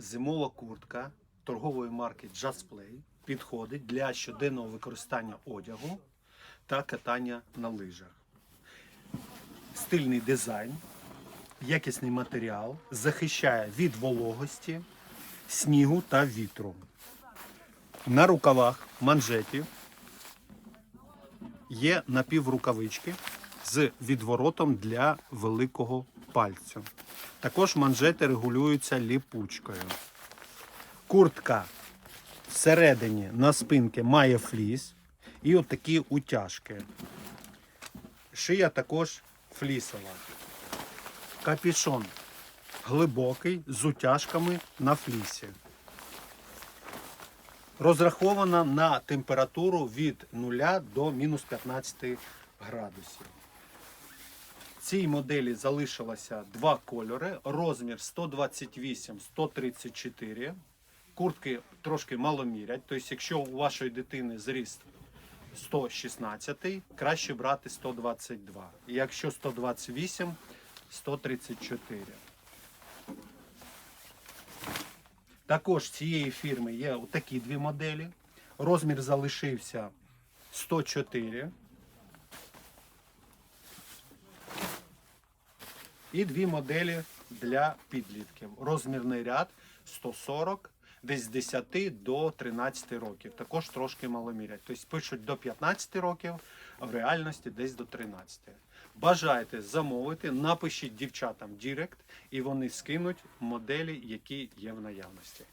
Зимова куртка торгової марки Just підходить для щоденного використання одягу та катання на лижах. Стильний дизайн, якісний матеріал, захищає від вологості, снігу та вітру. На рукавах манжетів є напіврукавички з відворотом для великого пальцю. Також манжети регулюються ліпучкою. Куртка всередині на спинки має фліс і отакі утяжки. Шия також флісова. Капішон глибокий з утяжками на флісі. Розрахована на температуру від 0 до мінус 15 градусів. Цій моделі залишилося два кольори. Розмір 128-134. Куртки трошки мало мірять. Тобто, якщо у вашої дитини зріст 116, краще брати 122. І Якщо 128, 134. Також цієї фірми є такі дві моделі. Розмір залишився 104. І дві моделі для підлітків. Розмірний ряд 140, десь з 10 до 13 років. Також трошки маломірять. Тобто пишуть до 15 років, а в реальності десь до 13. Бажаєте замовити, напишіть дівчатам Дірект, і вони скинуть моделі, які є в наявності.